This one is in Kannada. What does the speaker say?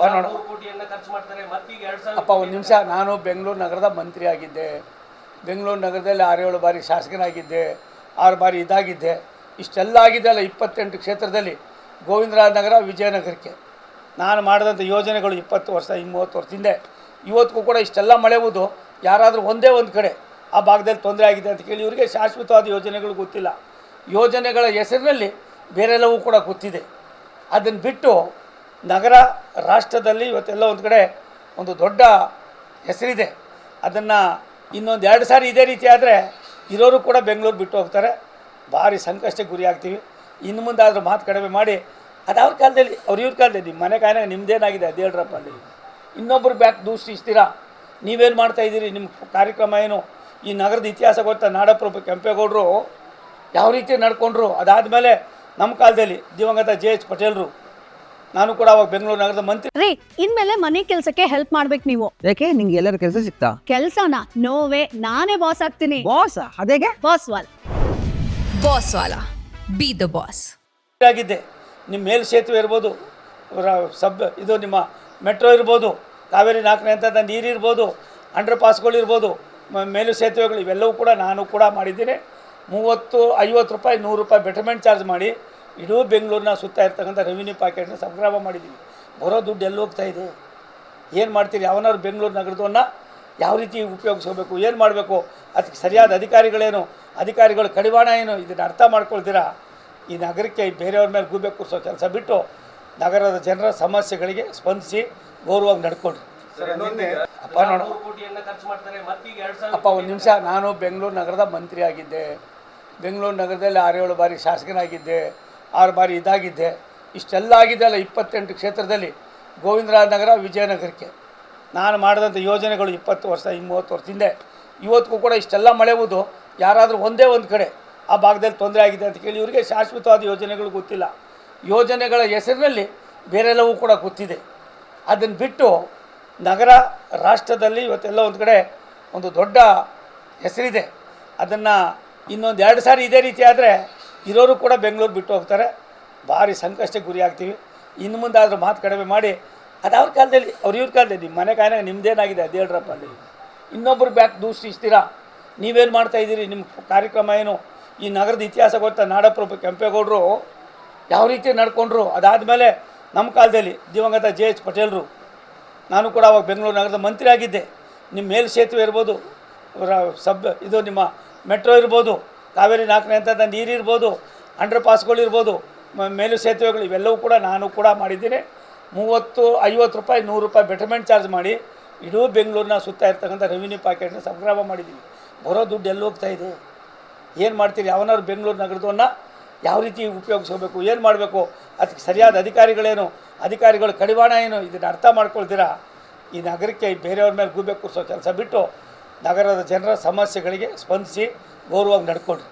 ಅಪ್ಪ ನೋಡ. ಅಪ್ಪ ಒಂದು ನಿಮಿಷ. ನಾನು ಬೆಂಗಳೂರು ನಗರದ ಮಂತ್ರಿ ಆಗಿದ್ದೆ. ಬೆಂಗಳೂರು ನಗರದಲ್ಲಿ ಆರೇಳು ಬಾರಿ ಶಾಸಕನಾಗಿದ್ದೆ ಆರು ಬಾರಿ ಇದಾಗಿದ್ದೆ. ಇಷ್ಟೆಲ್ಲ ಆಗಿದೆ ಅಲ್ಲ ಇಪ್ಪತ್ತೆಂಟು ಕ್ಷೇತ್ರದಲ್ಲಿ. ಗೋವಿಂದರಾಜ ನಗರ ವಿಜಯನಗರಕ್ಕೆ. ನಾನು ಮಾಡಿದಂಥ ಯೋಜನೆಗಳು ಇಪ್ಪತ್ತು ವರ್ಷ ಮೂವತ್ತು ವರ್ಷ ಹಿಂದೆ. ಇವತ್ತಿಗೂ ಕೂಡ ಇಷ್ಟೆಲ್ಲ ಮಳೆ ಹೋದು ಯಾರಾದರೂ ಒಂದೇ ಒಂದು ಕಡೆ ಆ ಭಾಗದಲ್ಲಿ ತೊಂದರೆ ಆಗಿದೆ ಅಂತ ಕೇಳಿ ಇವರಿಗೆ ಶಾಶ್ವತವಾದ ಯೋಜನೆಗಳು ಗೊತ್ತಿಲ್ಲ. ಯೋಜನೆಗಳ ಹೆಸರಿನಲ್ಲಿ ಬೇರೆಲ್ಲವೂ ಕೂಡ ಗೊತ್ತಿದೆ. ಅದನ್ನು ಬಿಟ್ಟು ನಗರ ರಾಷ್ಟ್ರದಲ್ಲಿ ಇವತ್ತೆಲ್ಲ ಒಂದು ಕಡೆ ಒಂದು ದೊಡ್ಡ ಹೆಸರಿದೆ. ಅದನ್ನು ಇನ್ನೊಂದು ಎರಡು ಸಾರಿ ಇದೇ ರೀತಿ ಆದರೆ ಇರೋರು ಕೂಡ ಬೆಂಗಳೂರು ಬಿಟ್ಟು ಹೋಗ್ತಾರೆ. ಭಾರಿ ಸಂಕಷ್ಟಕ್ಕೆ ಗುರಿ ಆಗ್ತೀವಿ. ಇನ್ನು ಮುಂದೆ ಆದರೂ ಮಾತು ಕಡಿಮೆ ಮಾಡಿ. ಅದು ಅವ್ರ ಕಾಲದಲ್ಲಿ, ಅವ್ರ ಇವ್ರ ಕಾಲದಲ್ಲಿ ನಿಮ್ಮ ಮನೆ ಕಾಯಿನಾಗ ನಿಮ್ಮದೇನಾಗಿದೆ ಅದು ಹೇಳ್ರಪ್ಪ ಅಲ್ಲಿ ಇನ್ನೊಬ್ಬರು ಬ್ಯಾಕ್ ದೂಷಿಸ್ತೀರಾ ನೀವೇನು ಮಾಡ್ತಾ ಇದ್ದೀರಿ? ನಿಮ್ಮ ಕಾರ್ಯಕ್ರಮ ಏನು? ಈ ನಗರದ ಇತಿಹಾಸ ಗೊತ್ತಾ? ನಾಡಪ್ರಭು ಕೆಂಪೇಗೌಡರು ಯಾವ ರೀತಿ ನಡ್ಕೊಂಡ್ರು? ಅದಾದಮೇಲೆ ನಮ್ಮ ಕಾಲದಲ್ಲಿ ದಿವಂಗತ ಜೆ ಎಚ್ ಪಟೇಲ್ರು ನಾನು ಕೂಡ ಅವಾಗ ಬೆಂಗಳೂರು ನಗರದ ಮಂತ್ರಿ. ರೀ ಇನ್ಮೇಲೆ ಮನೆ ಕೆಲಸಕ್ಕೆ ಹೆಲ್ಪ್ ಮಾಡ್ಬೇಕು ನೀವು. ಯಾಕೆ? ನಿಂಗೆ ಎಲ್ಲರ ಕೆಲಸ ಸಿಕ್ತಾ? ಕೆಲ್ಸನ? ನೋವೇ ನಾನೇ ಬಾಸ್ ಆಗ್ತೀನಿ. ಬಾಸ್ ಅದೇಗೆ? ಬಾಸ್ ವಾಲ್. ಬಾಸ್ ವಾಲ. ಬಿ ದ ಬಾಸ್ ಆಗಿದ್ದೆ ನಿಮ್ಮ ಮೇಲ್ ಸೇತುವೆ ಇರ್ಬೋದು. ರ- ಸಬ್ ಇದು ನಿಮ್ಮ ಮೆಟ್ರೋ ಇರ್ಬೋದು. ಕಾವೇರಿ ನಾಲ್ಕನೇ ಅಂತ ನೀರು ಇರ್ಬೋದು. ಅಂಡರ್ ಪಾಸ್ಗಳು ಇರ್ಬೋದು. ಮ- ಮೇಲು ಸೇತುವೆಗಳು ಇವೆಲ್ಲವೂ ಕೂಡ ನಾನು ಕೂಡ ಮಾಡಿದ್ದೀನಿ. ಮೂವತ್ತು ಐವತ್ತು ರೂಪಾಯಿ ನೂರು ರೂಪಾಯಿ ಬೆಟರ್ಮೆಂಟ್ ಚಾರ್ಜ್ ಮಾಡಿ. ಇಡೀ ಬೆಂಗಳೂರಿನ ಸುತ್ತ ಇರ್ತಕ್ಕಂಥ ರೆವಿನ್ಯೂ ಪ್ಯಾಕೆಟ್ನ ಸಂಗ್ರಹ ಮಾಡಿದ್ದೀವಿ ಬರೋ ದುಡ್ಡು ಎಲ್ಲಿ ಹೋಗ್ತಾ ಇದೆ? ಏನು ಮಾಡ್ತೀರಿ? ಯಾವನಾದ್ರು ಬೆಂಗಳೂರು ನಗರದವನ್ನ ಯಾವ ರೀತಿ ಉಪಯೋಗಿಸ್ಕೋಬೇಕು? ಏನು ಮಾಡಬೇಕು? ಅದಕ್ಕೆ ಸರಿಯಾದ ಅಧಿಕಾರಿಗಳೇನು? ಅಧಿಕಾರಿಗಳು ಕಡಿವಾಣ ಏನು? ಇದನ್ನು ಅರ್ಥ ಮಾಡ್ಕೊಳ್ತೀರಾ? ಈ ನಗರಕ್ಕೆ ಬೇರೆಯವ್ರ ಮೇಲೆ ಗೂಬೆ ಕೂರಿಸೋ ಕೆಲಸ ಬಿಟ್ಟು ನಗರದ ಜನರ ಸಮಸ್ಯೆಗಳಿಗೆ ಸ್ಪಂದಿಸಿ ಗೌರವವಾಗಿ ನಡ್ಕೊಳ್ರಿ. ಅಪ್ಪ ನೋಡೋ. ಅಪ್ಪ ಒಂದು ನಿಮಿಷ. ನಾನು ಬೆಂಗಳೂರು ನಗರದ ಮಂತ್ರಿ ಆಗಿದ್ದೆ ಬೆಂಗಳೂರು ನಗರದಲ್ಲಿ ಆರೇಳು ಬಾರಿ ಶಾಸಕನಾಗಿದ್ದೆ. ಆರು ಬಾರಿ ಇದಾಗಿದ್ದೆ. ಇಷ್ಟೆಲ್ಲ ಆಗಿದೆ ಅಲ್ಲ, ಇಪ್ಪತ್ತೆಂಟು ಕ್ಷೇತ್ರದಲ್ಲಿ. ಗೋವಿಂದರಾಜ ನಗರ ವಿಜಯನಗರಕ್ಕೆ. ನಾನು ಮಾಡಿದಂಥ ಯೋಜನೆಗಳು ಇಪ್ಪತ್ತು ವರ್ಷ ಮೂವತ್ತು ವರ್ಷ ಹಿಂದೆ ಇವತ್ತಿಗೂ ಕೂಡ ಇಷ್ಟೆಲ್ಲ ಮಳೆ ಹೋದು ಯಾರಾದರೂ ಒಂದೇ ಒಂದು ಕಡೆ ಆ ಭಾಗದಲ್ಲಿ ತೊಂದರೆ ಆಗಿದೆ ಅಂತ ಕೇಳಿ ಇವರಿಗೆ ಶಾಶ್ವತವಾದ ಯೋಜನೆಗಳು ಗೊತ್ತಿಲ್ಲ. ಯೋಜನೆಗಳ ಹೆಸರಿನಲ್ಲಿ ಬೇರೆಲ್ಲವೂ ಕೂಡ ಗೊತ್ತಿದೆ. ಅದನ್ನು ಬಿಟ್ಟು ನಗರ, ರಾಷ್ಟ್ರದಲ್ಲಿ ಇವತ್ತೆಲ್ಲ ಒಂದು ಕಡೆ ಒಂದು ದೊಡ್ಡ ಹೆಸರಿದೆ. ಅದನ್ನು ಇನ್ನೊಂದು ಎರಡು ಸಾರಿ ಇದೇ ರೀತಿ ಆದರೆ ಇರೋರು ಕೂಡ ಬೆಂಗಳೂರು ಬಿಟ್ಟು ಹೋಗ್ತಾರೆ. ಭಾರಿ ಸಂಕಷ್ಟಕ್ಕೆ ಗುರಿ ಆಗ್ತೀವಿ ಇನ್ನು ಮುಂದಾದರೂ ಮಾತು ಕಡಿಮೆ ಮಾಡಿ, ಅದು ಅವ್ರ ಕಾಲದಲ್ಲಿ, ಅವ್ರ ಇವ್ರ ಕಾಲದಲ್ಲಿ, ನಿಮ್ಮ ಮನೆ ಕಾಯಿನಾಗ ನಿಮ್ಮದೇನಾಗಿದೆ ಅದು ಹೇಳ್ರಪ್ಪ ಅಲ್ಲಿ. ಇನ್ನೊಬ್ಬರು ಬ್ಯಾಕ್ ದೂಷಿಸ್ತೀರಾ ನೀವೇನು ಮಾಡ್ತಾ ಇದ್ದೀರಿ? ನಿಮ್ಮ ಕಾರ್ಯಕ್ರಮ ಏನು? ಈ ನಗರದ ಇತಿಹಾಸ ಗೊತ್ತಾ? ನಾಡಪ್ರಭು ಕೆಂಪೇಗೌಡರು ಯಾವ ರೀತಿ ನಡ್ಕೊಂಡ್ರು? ಅದಾದಮೇಲೆ ನಮ್ಮ ಕಾಲದಲ್ಲಿ ದಿವಂಗತ ಜೆ ಎಚ್ ಪಟೇಲ್ರು. ನಾನು ಕೂಡ ಅವಾಗ ಬೆಂಗಳೂರು ನಗರದ ಮಂತ್ರಿ ಆಗಿದ್ದೆ ನಿಮ್ಮ ಮೇಲ್ ಸೇತುವೆ ಇರ್ಬೋದು ಸಬ್ ಇದು ನಿಮ್ಮ ಮೆಟ್ರೋ ಇರ್ಬೋದು ಕಾವೇರಿ ನಾಲ್ಕನೇ ಹಂತದ ನೀರಿರ್ಬೋದು ಅಂಡರ್ ಪಾಸ್ಗಳಿರ್ಬೋದು ಮೇಲು ಸೇತುವೆಗಳು ಇವೆಲ್ಲವೂ ಕೂಡ ನಾನು ಕೂಡ ಮಾಡಿದ್ದೀನಿ. ಮೂವತ್ತು, ಐವತ್ತು ರೂಪಾಯಿ, ನೂರು ರೂಪಾಯಿ ಬೆಟರ್ಮೆಂಟ್ ಚಾರ್ಜ್ ಮಾಡಿ ಇಡೀ ಬೆಂಗಳೂರಿನ ಸುತ್ತ ಇರ್ತಕ್ಕಂಥ ರೆವಿನ್ಯೂ ಪ್ಯಾಕೆಟ್ನ ಸಂಗ್ರಹ ಮಾಡಿದ್ದೀನಿ. ಬರೋ ದುಡ್ಡು ಎಲ್ಲಿ ಹೋಗ್ತಾ ಇದೆ? ಏನು ಮಾಡ್ತೀರಿ? ಯಾವನಾದ್ರು ಬೆಂಗಳೂರು ನಗರದವನ್ನು ಯಾವ ರೀತಿ ಉಪಯೋಗಿಸ್ಕೋಬೇಕು? ಏನು ಮಾಡಬೇಕು? ಅದಕ್ಕೆ ಸರಿಯಾದ ಅಧಿಕಾರಿಗಳೇನು? ಅಧಿಕಾರಿಗಳು ಕಡಿವಾಣ ಏನು? ಇದನ್ನು ಅರ್ಥ ಮಾಡ್ಕೊಳ್ತೀರಾ? ಈ ನಗರಕ್ಕೆ ಬೇರೆಯವ್ರ ಮೇಲೆ ಗೂಬೆ ಕೂರಿಸೋ ಕೆಲಸ ಬಿಟ್ಟು ನಗರದ ಜನರ ಸಮಸ್ಯೆಗಳಿಗೆ ಸ್ಪಂದಿಸಿ ಗೌರವವಾಗಿ ನಡ್ಕೊಳ್ರಿ